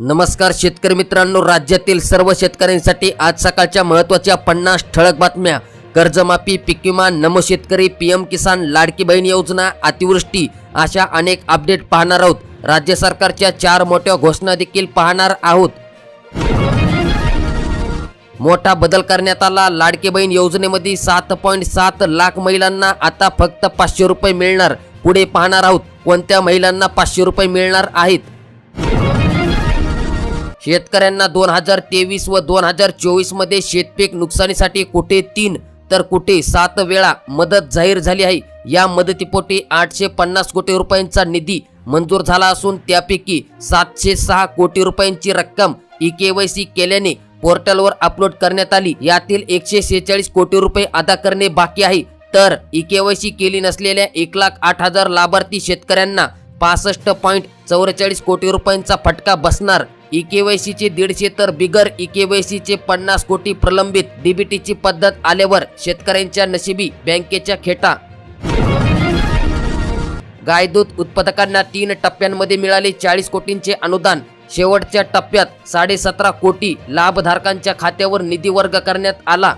नमस्कार शेतकरी मित्रांनो राज्यातील सर्व शेतकऱ्यांसाठी आज सकाळच्या महत्त्वाच्या पन्नास ठळक बातम्या. कर्जमाफी पीक विमा नमो शेतकरी पी एम किसान लाडकी बहीण योजना अतिवृष्टी अशा अनेक अपडेट पाहणार आहोत. राज्य सरकारच्या चार मोठ्या घोषणा देखील पाहणार आहोत. मोठा बदल करण्यात आला. लाडकी बहीण योजनेमध्ये सात पॉईंट सात लाख महिलांना आता फक्त पाचशे रुपये मिळणार. पुढे पाहणार आहोत कोणत्या महिलांना पाचशे रुपये मिळणार आहेत. शेतकऱ्यांना दोन हजार तेवीस व दोन हजार चोवीसमध्ये शेतपीक नुकसानीसाठी कुठे तीन तर कुठे सात वेळा मदत जाहीर झाली आहे. या मदतीपोटी आठशे पन्नास कोटी रुपयांचा निधी मंजूर झाला असून त्यापैकी सातशे सहा कोटी रुपयांची रक्कम ई के वाय सी केल्याने पोर्टलवर अपलोड करण्यात आली. यातील एकशे शेहेचाळीस कोटी रुपये अदा करणे बाकी आहे. तर ई के वाय सी केली नसलेल्या एक लाख आठ हजार लाभार्थी शेतकऱ्यांना पासष्ट पॉईंट चौवेचाळीस कोटी रुपयांचा फटका बसणार ई के वाय सीचे दीडशे तर बिगर ई के वाय सीचे पन्नास कोटी प्रलंबित डीबीटीची पद्धत आल्यावर शेतकऱ्यांच्या नशिबी बँकेच्या खेटा. गायदूत उत्पादकांना तीन टप्प्यांमध्ये मिळाले चाळीस कोटींचे अनुदान. शेवटच्या टप्प्यात साडेसतरा कोटी लाभधारकांच्या खात्यावर निधी वर्ग करण्यात आला.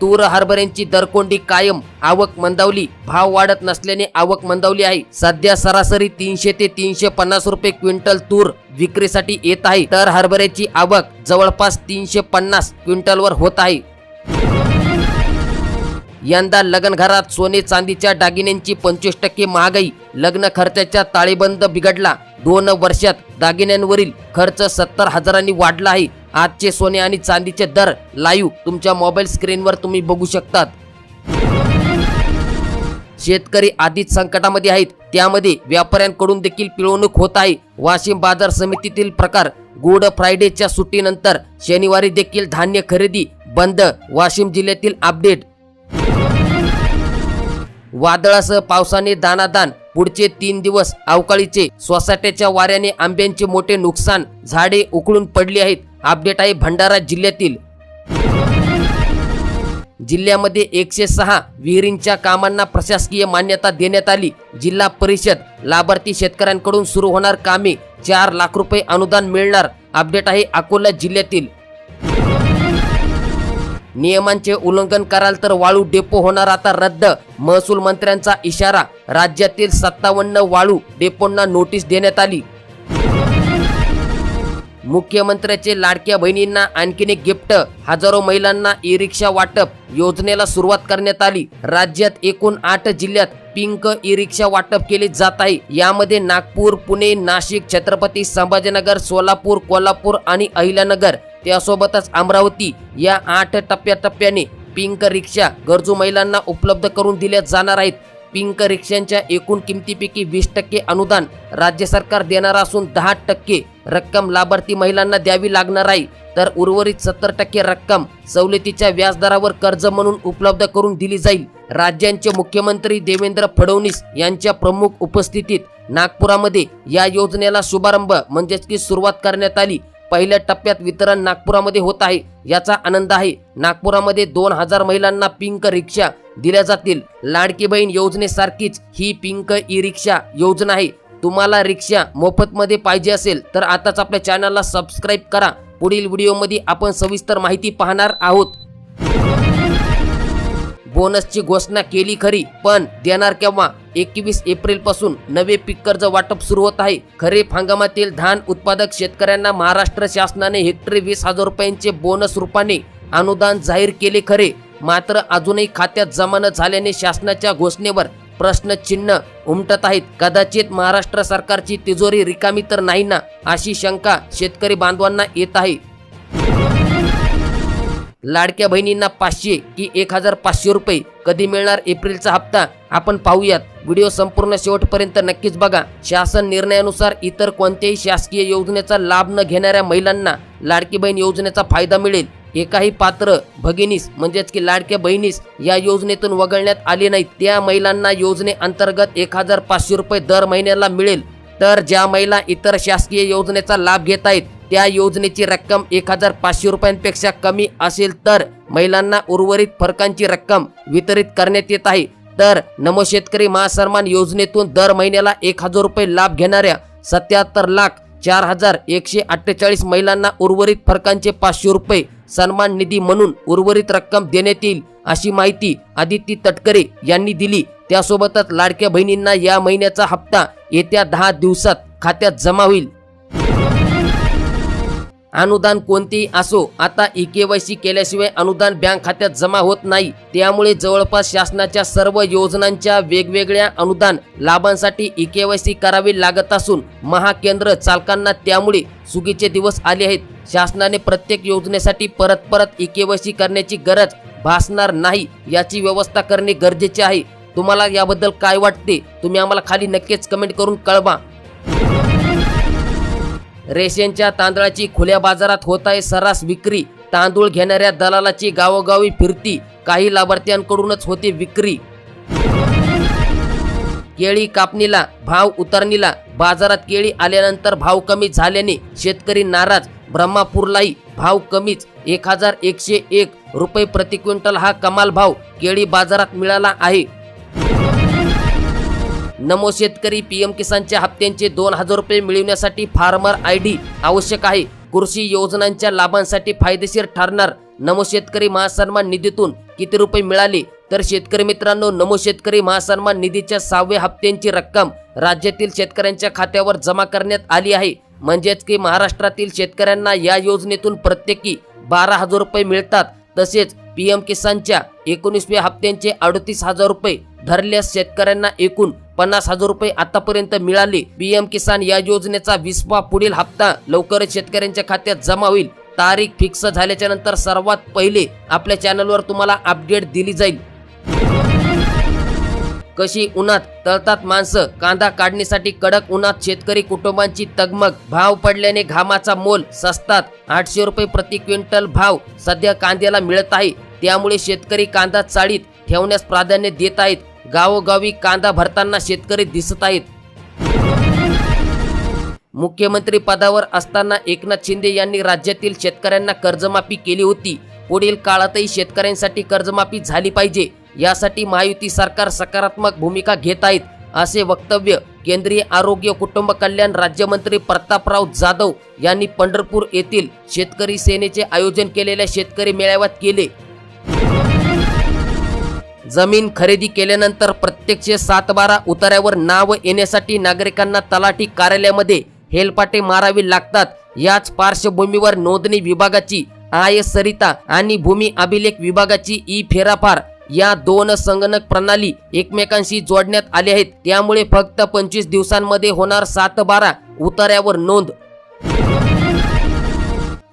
तूर हरभऱ्यांची दरकोंडी कायम. आवक मंदावली. भाव वाढत नसल्याने आवक मंदावली आहे. सध्या सरासरी तीनशे ते तीनशे पन्नास रुपये क्विंटल तूर विक्रीसाठी येत आहे. तर हरभऱ्याची आवक जवळपास तीनशे पन्नास क्विंटलवर होत आहे. यंदा लग्न घरात सोने चांदीच्या दागिन्यांची पंचवीस टक्के महागाई. लग्न खर्चाचा ताळेबंद बिघडला. दोन वर्षात दागिन्यांवरील खर्च सत्तर हजारांनी वाढला आहे. आजचे सोने आणि चांदीचे दर लाईव्ह तुमच्या मोबाईल स्क्रीनवर तुम्ही बघू शकतात. शेतकरी आधीच संकटामध्ये आहेत. त्यामध्ये व्यापाऱ्यांकडून देखील पिळवणूक होत आहे. वाशिम बाजार समितीतील प्रकार गुड फ्रायडेच्या सुट्टीनंतर शनिवारी देखील धान्य खरेदी बंद वाशिम जिल्ह्यातील अपडेट. वादळासह पावसाने दानादान पुढचे तीन दिवस अवकाळीचे सोसाट्याच्या वाऱ्याने आंब्यांचे मोठे नुकसान झाडे उकळून पडली आहेत. अपडेट आहे भंडारा जिल्ह्यातील. जिल्ह्यामध्ये एकशे सहा विहिरींच्या कामांना प्रशासकीय मान्यता देण्यात आली. जिल्हा परिषद लाभार्थी शेतकऱ्यांकडून सुरू होणार कामे चार लाख रुपये अनुदान मिळणार अपडेट आहे अकोला जिल्ह्यातील. नियमांचे उल्लंघन कराल तर वाळू डेपो होणार आता रद्द महसूल मंत्र्यांचा इशारा. राज्यातील सत्तावन्न वाळू डेपोंना नोटीस देण्यात आली. मुख्यमंत्र्याचे लाडक्या बहिणींना आणखीन एक गिफ्ट. हजारो महिलांना ई रिक्षा वाटप योजनेला सुरुवात करण्यात आली. राज्यात एकूण आठ जिल्ह्यात पिंक ई रिक्षा वाटप केले जात आहे. यामध्ये नागपूर पुणे नाशिक छत्रपती संभाजीनगर सोलापूर कोल्हापूर आणि अहिल्यानगर. त्यासोबतच अमरावती या आठ टप्प्याटप्प्याने पिंक रिक्षा गरजू महिलांना उपलब्ध करून दिल्या जाणार आहेत. पिंक रिक्षांच्या एकूण किमतीपैकी वीस टक्के अनुदान राज्य सरकार देणार असून दहा टक्के रक्कम लाभार्थी महिलांना द्यावी लागणार आहे. तर उर्वरित सत्तर टक्के रक्कम सवलतीच्या व्याजदरावर कर्ज म्हणून उपलब्ध करून दिली जाईल. राज्यांचे मुख्यमंत्री देवेंद्र फडणवीस यांच्या प्रमुख उपस्थितीत नागपुरामध्ये या योजनेला शुभारंभ म्हणजेच की सुरुवात करण्यात आली. पहिल्या टप्प्यात वितरण नागपुरामध्ये होत आहे. याचा आनंद आहे. नागपुरामध्ये दोन हजार महिलांना पिंक रिक्षा दिल्या जातील. लाडकी बहीण योजनेसारखीच ही पिंक ई रिक्षा योजना आहे. तुम्हाला रिक्षा मोफतमध्ये पाहिजे असेल तर आताच आपल्या चॅनलला सबस्क्राईब करा. पुढील व्हिडिओमध्ये आपण सविस्तर माहिती पाहणार आहोत. बोनसची घोषणा केली खरी पण देणार केव्हा? एकवीस एप्रिलपासून नवे पीक कर्ज वाटप सुरू होत आहे. खरीप हंगामातील धान उत्पादक शेतकऱ्यांना महाराष्ट्र शासनाने हेक्टरी वीस हजार रुपयांचे बोनस रूपाने अनुदान जाहीर केले खरे. मात्र अजूनही खात्यात जमा न झाल्याने शासनाच्या घोषणेवर प्रश्नचिन्ह उमटत आहेत. कदाचित महाराष्ट्र सरकारची तिजोरी रिकामी तर नाही ना अशी शंका शेतकरी बांधवांना येत आहे. लाडक्या बहिणींना पाचशे की एक हजार पाचशे रुपये कधी मिळणार एप्रिलचा हप्ता आपण पाहूयात. व्हिडिओ संपूर्ण शेवटपर्यंत नक्कीच बघा. शासन निर्णयानुसार इतर कोणत्याही शासकीय योजनेचा लाभ न घेणाऱ्या महिलांना लाडकी बहीण योजनेचा फायदा मिळेल. एकाही पात्र भगिनीस म्हणजेच की लाडक्या बहिणीस या योजनेतून वगळण्यात आले नाहीत. त्या महिलांना योजनेअंतर्गत एक हजार पाचशे रुपये दर महिन्याला मिळेल. तर ज्या महिला इतर शासकीय योजनेचा लाभ घेत आहेत त्या योजनेची रक्कम एक हजार पाचशे रुपयांपेक्षा कमी असेल तर महिलांना उर्वरित फरकांची रक्कम वितरित करण्यात येत आहे. तर नमो शेतकरी महासन्मान योजनेतून दर महिन्याला एक हजार रुपये लाभ घेणाऱ्या सत्याहत्तर लाख चार हजार एकशे अठ्ठेचाळीस महिलांना उर्वरित फरकांचे पाचशे रुपये सन्मान निधी म्हणून उर्वरित रक्कम देण्यात येईल अशी माहिती आदिती तटकरे यांनी दिली. त्यासोबतच लाडक्या बहिणींना या महिन्याचा हप्ता येत्या दहा दिवसात खात्यात जमा होईल. अनुदान कोणतेही असो आता ई के वाय सी केल्याशिवाय अनुदान बँक खात्यात जमा होत नाही. त्यामुळे जवळपास शासनाच्या सर्व योजनांच्या वेगवेगळ्या अनुदान लाभांसाठी ई के वाय सी करावी लागत असून महाकेंद्र चालकांना त्यामुळे सुगीचे दिवस आले आहेत. शासनाने प्रत्येक योजनेसाठी परत परत ई के वाय सी करण्याची गरज भासणार नाही याची व्यवस्था करणे गरजेचे आहे. तुम्हाला याबद्दल काय वाटते? तुम्ही आम्हाला खाली नक्कीच कमेंट करून कळवा. रेशनच्या तांदळाची खुल्या बाजारात होत आहे सर्रास विक्री. तांदूळ घेणाऱ्या दलालाची गावोगावी फिरती. काही लाभार्थ्यांकडूनच होते विक्री. केळी कापणीला भाव उतरणीला बाजारात केळी आल्यानंतर भाव कमी झाल्याने शेतकरी नाराज. ब्रह्मापूरलाही भाव कमीच. एक हजार एकशे एक रुपये प्रति क्विंटल हा कमाल भाव केळी बाजारात मिळाला आहे. नमो शेतकरी पीएम किसानच्या हप्त्यांचे दोन हजार रुपये मिळवण्यासाठी फार्मर आय डी आवश्यक आहे. कृषी योजनांच्या लाभांसाठी फायदेशीर ठरणार. नमो शेतकरी महासन्मान निधीतून किती रुपये मिळाले? तर शेतकरी मित्रांनो नमो शेतकरी महासन्मान निधीच्या सहाव्या हप्त्यांची रक्कम राज्यातील शेतकऱ्यांच्या खात्यावर जमा करण्यात आली आहे. म्हणजेच की महाराष्ट्रातील शेतकऱ्यांना या योजनेतून प्रत्येकी बारा हजार रुपये मिळतात. तसेच पीएम किसानच्या एकोणीसव्या हप्त्यांचे अडतीस हजार रुपये धरल्यास शेतकऱ्यांना एकूण पन्नास हजार रुपये आतापर्यंत मिळाले. पीएम किसान या योजनेचा विसवा पुढील हप्ता लवकरच शेतकऱ्यांच्या खात्यात जमा होईल. तारीख फिक्स झाल्याच्यानंतर सर्वात पहिले आपल्या चॅनलवर तुम्हाला अपडेट दिली जाईल. कशी उन्हात तळतात माणसं? कांदा काढणीसाठी कडक उन्हात शेतकरी कुटुंबांची तगमग. भाव पडल्याने घामाचा मोल सस्तात. आठशे रुपये प्रति क्विंटल भाव सध्या कांद्याला मिळत आहे. त्यामुळे शेतकरी कांदा चाळीत ठेवण्यास प्राधान्य देत आहेत. गावोगावी कांदा भरताना शेतकरी दिसत आहेत. मुख्यमंत्री पदावर असताना एकनाथ शिंदे यांनी राज्यातील शेतकऱ्यांना कर्जमाफी केली होती. पुढील काळातही शेतकऱ्यांसाठी कर्जमाफी झाली पाहिजे. यासाठी महायुती सरकार सकारात्मक भूमिका घेत आहेत असे वक्तव्य केंद्रीय आरोग्य कुटुंब कल्याण राज्यमंत्री प्रतापराव जाधव यांनी पंढरपूर येथील शेतकरी सेनेचे आयोजन केलेल्या शेतकरी मेळाव्यात केले. जमीन खरेदी केल्यानंतर प्रत्यक्ष सातबारा उतार्यावर नाव येण्यासाठी नागरिकांना तलाठी कार्यालयामध्ये हेलपाटे मारावे लागतात. याच पार्श्वभूमीवर नोंदणी विभागाची आय सरिता आणि भूमी अभिलेख विभागाची ई फेराफार या दोन संगणक प्रणाली एकमेकांशी जोडण्यात आल्या आहेत. त्यामुळे फक्त पंचवीस दिवसांमध्ये होणार सात बारा उतार्यावर नोंद.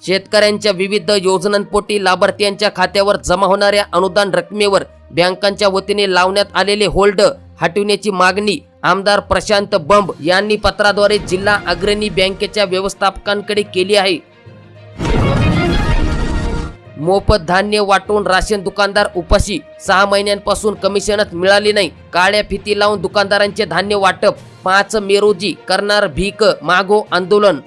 शेतकऱ्यांच्या विविध योजनांपोटी लाभार्थ्यांच्या खात्यावर जमा होणाऱ्या अनुदान रकमेवर बँकांच्या वतीने लावण्यात आलेले होल्ड हटविण्याची मागणी आमदार प्रशांत बंब यांनी पत्राद्वारे जिल्हा अग्रणी बँकेच्या व्यवस्थापकांकडे केली आहे. मोफत धान्य वाटून राशन दुकानदार उपाशी सहा महिन्यांपासून कमिशनच मिळाले नाही. काळ्या फिती लावून दुकानदारांचे धान्य वाटप पाच मे रोजी करणार भीक मागो आंदोलन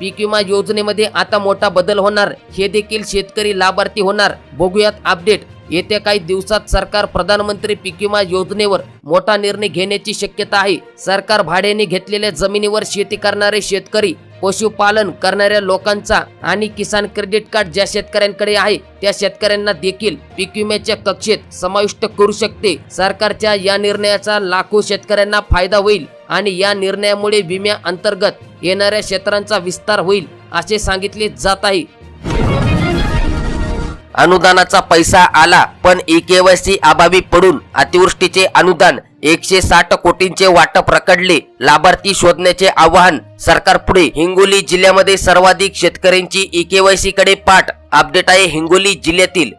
पीक विमा योजनेमध्ये आता मोठा बदल होणार. हे देखील शेतकरी लाभार्थी होणार. बघूयात अपडेट. येत्या काही दिवसात सरकार प्रधानमंत्री पीक विमा योजनेवर मोठा निर्णय घेण्याची शक्यता आहे. सरकार भाड्याने घेतलेल्या जमिनीवर शेती करणारे शेतकरी पशुपालन करणाऱ्या लोकांचा आणि किसान क्रेडिट कार्ड ज्या शेतकऱ्यांकडे आहे त्या शेतकऱ्यांना देखील पीक विम्याच्या कक्षेत समाविष्ट करू शकते. सरकारच्या या निर्णयाचा लाखो शेतकऱ्यांना फायदा होईल. आणि या निर्णयामुळे विम्या अंतर्गत येणाऱ्या क्षेत्रांचा विस्तार होईल असे सांगितले जात आहे अनुदानाचा पैसा आला पण ई केवायसी अभावी पडून अतिवृष्टीचे अनुदान एकशे साठ कोटींचे वाटप रकडले लाभार्थी शोधण्याचे आवाहन सरकार पुढे. हिंगोली जिल्ह्यामध्ये सर्वाधिक शेतकऱ्यांची ई केवायसी कडे पाठ. अपडेट आहे हिंगोली जिल्ह्यातील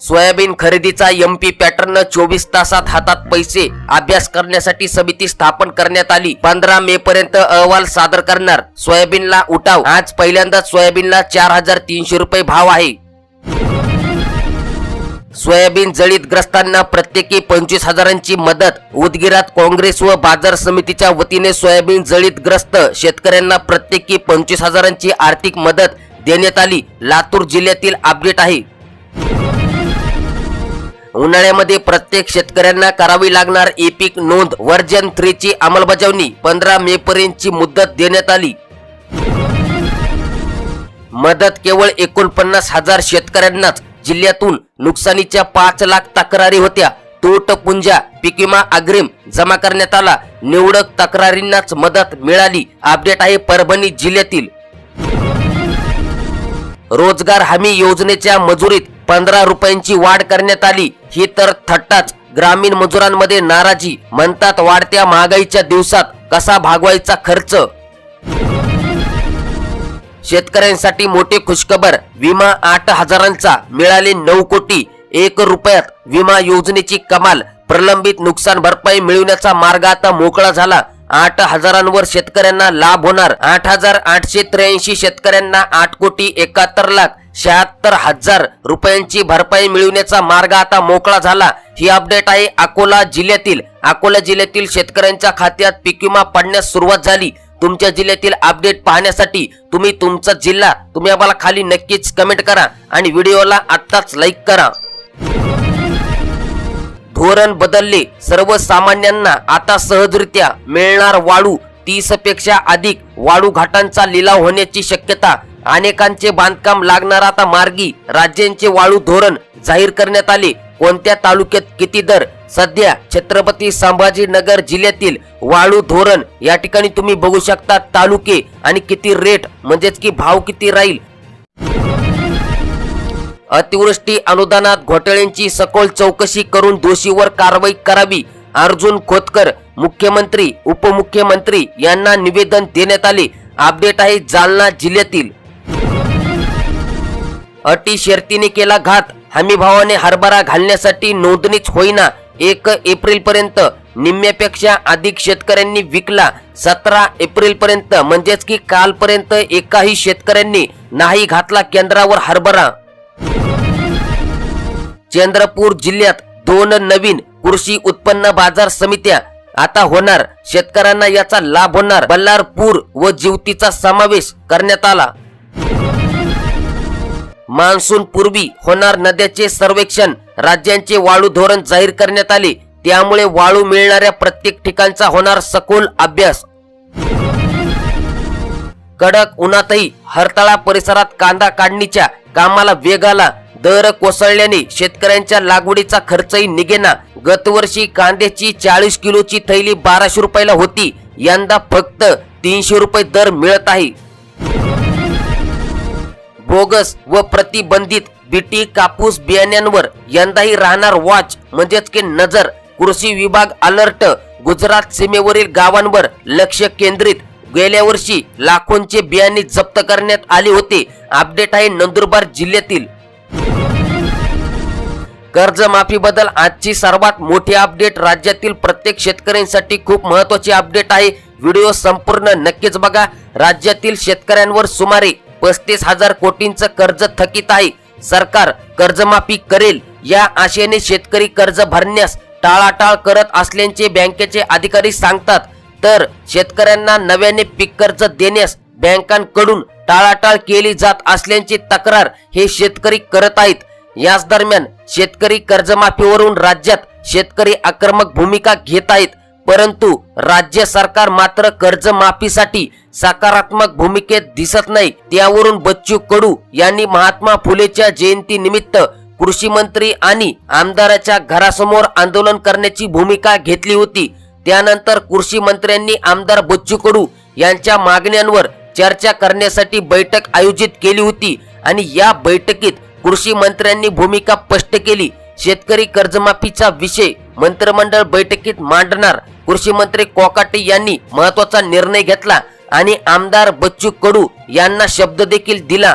सोयाबीन खरेदीचा एमपी पॅटर्न चोवीस तासात हातात पैसे अभ्यास करण्यासाठी समिती स्थापन करण्यात आली. पंधरा मे पर्यंत अहवाल सादर करणार. सोयाबीनला उठाव. आज पहिल्यांदाच सोयाबीनला चार हजार तीनशे रुपये भाव आहे. सोयाबीन जळीत ग्रस्तांना प्रत्येकी पंचवीस हजारांची मदत. उदगीरात काँग्रेस व बाजार समितीच्या वतीने सोयाबीन जळीत ग्रस्त शेतकऱ्यांना प्रत्येकी पंचवीस हजारांची आर्थिक मदत देण्यात आली. लातूर जिल्ह्यातील अपडेट आहे. उन्हाळ्यामध्ये प्रत्येक शेतकऱ्यांना करावी लागणार ई पीक नोंद. वर्जन थ्री ची अंमलबजावणी. पंधरा मे पर्यंतची मुदत देण्यात आली. मदत केवळ एकोणपन्नास हजार शेतकऱ्यांनाच. जिल्ह्यातून नुकसानीच्या पाच लाख तक्रारी होत्या. तोट पुंजा पीक विमा अग्रिम जमा करण्यात आला. निवडक तक्रारींनाच मदत मिळाली. अपडेट आहे परभणी जिल्ह्यातील. रोजगार हमी योजनेच्या मजुरीत पंधरा रुपयांची वाढ करण्यात आली. ही तर थट्टाच. ग्रामीण मजुरांमध्ये नाराजी. म्हणतात वाढत्या महागाईच्या दिवसात कसा भागवायचा खर्च? शेतकऱ्यांसाठी मोठी खुशखबर. विमा आठ हजारांचा. मिळाले नऊ कोटी. एक रुपयात विमा योजनेची कमाल. प्रलंबित नुकसान भरपाई मिळवण्याचा मार्ग आता मोकळा झाला. आठ हजारांवर शेतकऱ्यांना लाभ होणार. आठ हजार आठशे त्र्याऐंशी शेतकऱ्यांना आठ कोटी एकाहत्तर लाख शहात्तर हजार रुपयांची भरपाई मिळवण्याचा मार्ग आता मोकळा झाला. ही अपडेट आहे अकोला जिल्ह्यातील. अकोला जिल्ह्यातील शेतकऱ्यांच्या खात्यात पीक विमा पडण्यास सुरुवात झाली. तुमच्या जिल्ह्यातील अपडेट पाहण्यासाठी तुम्ही तुमचा जिल्हा तुम्ही आम्हाला खाली नक्कीच कमेंट करा आणि व्हिडिओला आत्ताच लाईक करा. धोरण बदलले. सर्वसामान्यांना आता सहजरित्या मिळणार वाळू. तीसपेक्षा अधिक वाळू घाटांचा लिलाव होण्याची शक्यता. अनेकांचे बांधकाम लागणार आता मार्गी. राज्यांचे वाळू धोरण जाहीर करण्यात आले. कोणत्या तालुक्यात किती दर? सध्या छत्रपती संभाजीनगर जिल्ह्यातील वाळू धोरण या ठिकाणी तुम्ही बघू शकता तालुके आणि किती रेट म्हणजेच की भाव किती राहील. अतिवृष्टी अनुदानात घोटाळ्यांची सखोल चौकशी करून दोषीवर कारवाई करावी अर्जुन खोतकर मुख्यमंत्री उपमुख्यमंत्री यांना निवेदन देण्यात आले. अपडेट आहे जालना जिल्ह्यातील. अटी शर्तीने केला घात. हमी भावाने हरभरा घालण्यासाठी नोंदणीच होईना. एक एप्रिल पर्यंत निम्म्यापेक्षा अधिक शेतकऱ्यांनी विकला. सतरा एप्रिल पर्यंत म्हणजेच की कालपर्यंत एकाही शेतकऱ्यांनी नाही घातला केंद्रावर हरभरा. चंद्रपूर जिल्ह्यात दोन नवीन कृषी उत्पन्न बाजार समित्या आता होणार. शेतकऱ्यांना याचा लाभ होणार. बल्लारपूर व जिवतीचा समावेश करण्यात आला. मान्सून पूर्वी होणार नद्याचे सर्वेक्षण. राज्यांचे वाळू धोरण जाहीर करण्यात आले. त्यामुळे वाळू मिळणाऱ्या प्रत्येक ठिकाणचा होणार सखोल अभ्यास. कडक उन्हातही हरताळा परिसरात कांदा काढणीच्या कामाला वेग आला. दर कोसळल्याने शेतकऱ्यांच्या लागवडीचा खर्चही निघेना. गतवर्षी कांद्याची चाळीस किलोची थैली बाराशे रुपयाला होती. यंदा फक्त तीनशे रुपये दर मिळत आहे. बोगस व प्रतिबंधित बीटी कापूस बियाण्यांवर यंदाही राहणार वॉच म्हणजेच की नजर. कृषी विभाग अलर्ट गुजरात सीमेवरील गावांवर लक्ष केंद्रित. गेल्या वर्षी लाखोंचे बियाणे जप्त करण्यात आले होते. अपडेट आहे नंदुरबार जिल्ह्यातील. कर्जमाफीबद्दल आजची सर्वात मोठी अपडेट राज्यातील प्रत्येक शेतकऱ्यांसाठी खूप महत्वाची अपडेट आहे. व्हिडिओ संपूर्ण नक्कीच बघा. राज्यातील शेतकऱ्यांवर सुमारे पस्तीस हजार कोटींचं कर्ज थकीत आहे. सरकार कर्जमाफी करेल. या आशेने शेतकरी कर्ज भरण्यास टाळाटाळ करत असल्याचे बँकेचे अधिकारी सांगतात. तर शेतकऱ्यांना नव्याने पीक कर्ज देण्यास बँकांकडून टाळाटाळ केली जात असल्याची तक्रार हे शेतकरी करत आहेत. याच दरम्यान शेतकरी कर्जमाफीवरून राज्यात शेतकरी आक्रमक भूमिका घेत आहेत परंतु राज्य सरकार मात्र कर्जमाफीसाठी सकारात्मक भूमिकेत दिसत नाही. त्यावरून बच्चू कडू यांनी महात्मा फुलेच्या जयंती निमित्त कृषी मंत्री आणि आमदाराच्या घरासमोर आंदोलन करण्याची भूमिका घेतली होती. त्यानंतर कृषी मंत्र्यांनी आमदार बच्चू कडू यांच्या मागण्यांवर चर्चा करण्यासाठी बैठक आयोजित केली होती आणि या बैठकीत कृषी मंत्र्यांनी भूमिका स्पष्ट केली. शेतकरी कर्जमाफीचा विषय मंत्रिमंडळ बैठकीत मांडणार. कृषी मंत्री कोकाटे यांनी महत्त्वाचा निर्णय घेतला आणि आमदार बच्चू कडू यांना शब्द देखील दिला.